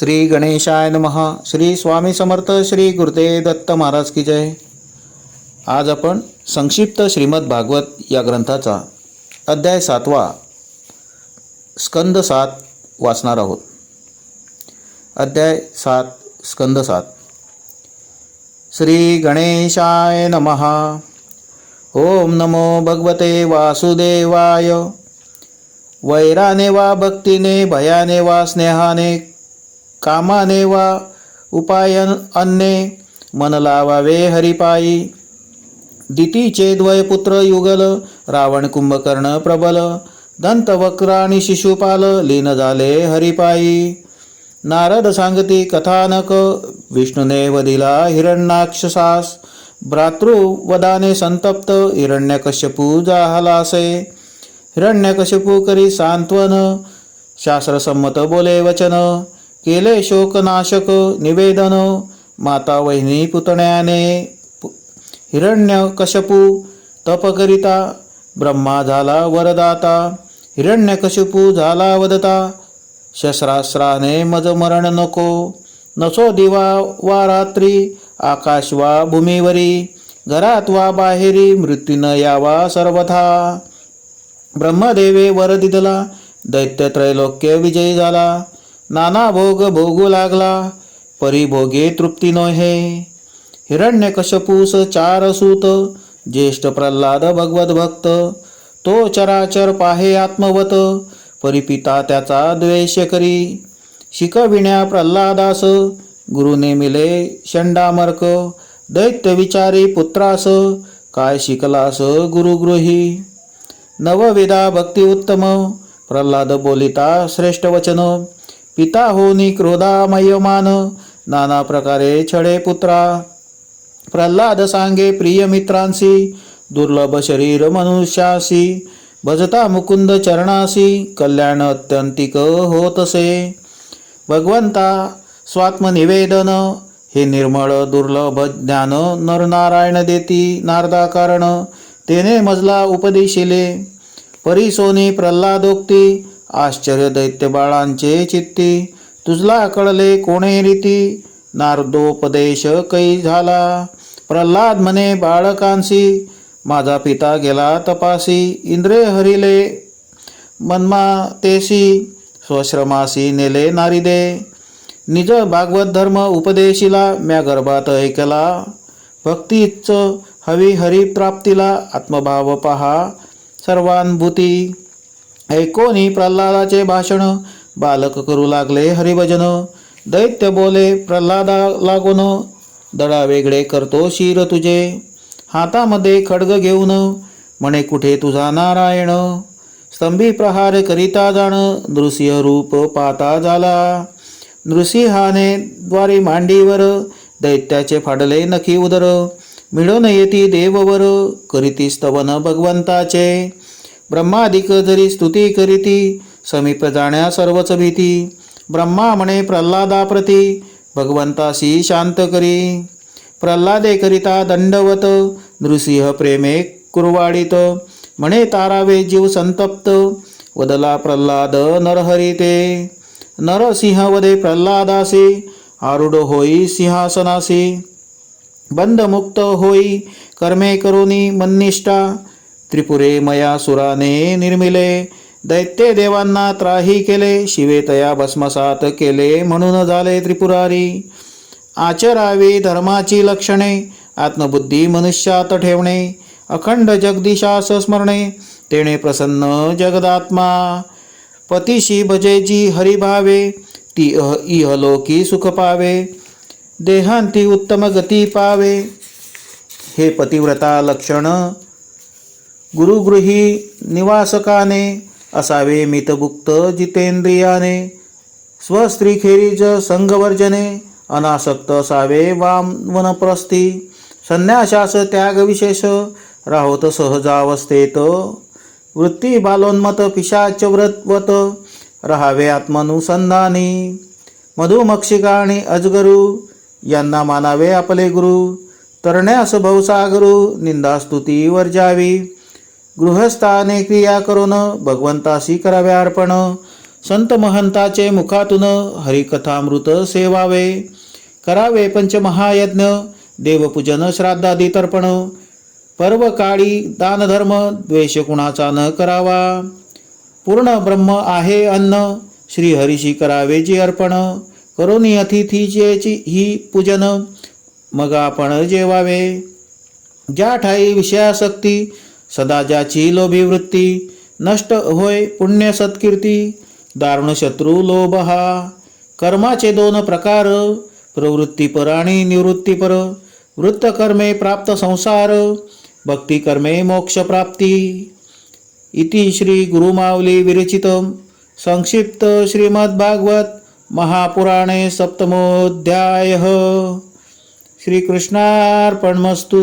श्री गणेशाय नमहा श्री स्वामी समर्थ श्री गुरुदेव दत्त महाराज की जय. आज आपण संक्षिप्त श्रीमद भागवत या ग्रंथाचा अध्याय सातवा स्कंद सात वाचणार आहोत. अध्याय सात स्कंद सात. श्री गणेशाय नमः. ओम नमो भगवते वासुदेवाय. वैराने वा भक्तीने भयाने वा स्नेहाने कामाने वा उपायन अन्ने मन लावावे हरिपायी। दितीचे द्वयपुत्र युगल रावण कुंभकर्ण प्रबल दंतवक्र आणि शिशुपाल लीन झाले हरिपायी। नारद सांगती कथानक विष्णूने वदिला हिरण्याक्षसास। भ्रातृवदाने संतप्त हिरण्यकश्यपू जाहलासे। हिरण्यकश्यपू करी सांत्वन शास्त्रसंमत बोले वचन। केले शोकनाशक निवेदन माता वहिनी पुतण्याने पु- हिरण्यकशपू तप करिता ब्रह्मा झाला वरदाता हिरण्यकशिपू झाला वदता शस्त्रास्त्राने मज मरण नको नसो दिवा वा रात्री आकाश वा भूमीवरी घरात वा बाहेरी मृत्यून यावा सर्वथा. ब्रह्मदेवे वर दिदला दैत्य त्रैलोक्य विजयी झाला नाना भोग भोगू लागला परिभोगे तृप्ती नोहे. हिरण्यकशपूस चार सूत ज्येष्ठ प्रल्हाद भगवत भक्त तो चराचर पाहे आत्मवत परिपिता त्याचा द्वेष करी. शिकविण्या प्रल्हादास गुरुने मिले शंडामर्क दैत्य विचारी पुत्रास काय शिकलास गुरुगृही नवविदा भक्ती उत्तम प्रल्हाद बोलिता श्रेष्ठ वचन पिता होनी क्रोधामय मान नाना प्रकारे छळे पुत्रा. प्रल्हाद सांगे प्रिय मित्रांसी. दुर्लभ शरीर मनुष्यासी. भजता मुकुंद चरणासी. कल्याण अत्यंतिक होतसे. भगवंता स्वात्मनिवेदन. हे निर्मळ दुर्लभ ज्ञान नरनारायण देती नारदा कारण तेने मजला उपदेशिले. परिसोनी प्रल्हादोक्ती. आश्चर्य दैत्य बाळांचे चित्ती. तुझला कळले कोणे रीती? नारदोपदेश कै झाला? प्रल्हाद म्हणे बाळकांसी माझा पिता गेला तपासी. इंद्रे हरिले. मन्मा स्वश्रमासी नेले नारिदे. निज भागवत धर्म उपदेशिला म्या गर्भात ऐकला. भक्तीच हवी हरी प्राप्तीला आत्मभाव पहा. सर्वानुभूती ऐकोनी प्रल्हादाचे भाषण. बालक करू लागले हरिभजन. दैत्य बोले प्रल्हादा लागून. दडा वेगळे करतो शिर तुझे. हातामध्ये खडग घेऊन. म्हणे कुठे तुझा नारायण? स्तंभी प्रहार करिता जाण. नृसिंह रूप पाता झाला. नृसिंहाने द्वारे मांडीवर. दैत्याचे फाडले नखी उदर. मिळून येती देववर. करीती स्तवन भगवंताचे. ब्रह्मादिक जरी स्तुती करीती समीप जाण्या सर्वच भीती. ब्रह्मा म्हणे प्रल्हादाप्रती भगवंताशी शांत करी. प्रल्हादे करिता दंडवत नृसिंह प्रेमे कुरवाडित. म्हणे तारावे जीव संतप्त वदला प्रल्हाद नरहरिते. नरसिंह वदे प्रल्हादासी आरूढ होई सिंहासनासी. बंधमुक्त होई कर्मे करुनी मन्निष्ठा. त्रिपुरे मया सुराने निर्मिले दैत्य देवांना त्राही केले शिवे तया भस्मसात केले म्हणून झाले त्रिपुरारी. आचरावी धर्माची लक्षणे आत्मबुद्धी मनुष्यात ठेवणे अखंड जगदीशास स्मरणे तेणे प्रसन्न जगदात्मा. पतीशी भजेची हरिभावे ती अह इहलोकी सुख पावे देहांती उत्तम गती पावे. हे पतिव्रता लक्षण गुरुगृही निवासकाने असावे मितभुक्त जितेंद्रियाने स्वस्त्रीखेरीज संघवर्जने अनासक्त असावे वाम वनप्रस्थी संन्यासास त्यागविशेष राहोत सहजावस्थेत वृत्ती बालोन्मत पिशाच व्रतवत राहावे आत्मनुसंधानी मधुमक्षिका आणि अजगरू यांना मानावे आपले गुरु तरण्यास भवसागरू निंदास्तुती वर्जावी. गृहस्थाने क्रिया करून भगवंतासी करावे अर्पण. संत महंताचे मुखातून हरिकथामृत सेवावे. करावे पंचमहायज्ञ देवपूजन श्राद्धादी तर्पण. पर्व काळी दानधर्म द्वेष कुणाचा न करावा. पूर्ण ब्रह्म आहे अन्न श्री हरीशी करावे जी अर्पण. करोनी अतिथीचे ही पूजन मग आपण जेवावे. ज्या ठाई विषयासक्ती सदा ज्याची लोभी वृत्ती नष्ट होय पुण्य सत्कीर्ती दारुण शत्रू लोभ हा कर्माचे दोन प्रकार प्रवृत्तीपर आणि निवृत्तीपर वृत्तकर्मे प्राप्त संसार भक्तिकर्मे मोक्षप्राप्ती इति श्री गुरुमावली विरचित संक्षिप्त श्रीमद्भागवत महापुराणे सप्तमोऽध्यायः. श्रीकृष्णार्पणमस्तु.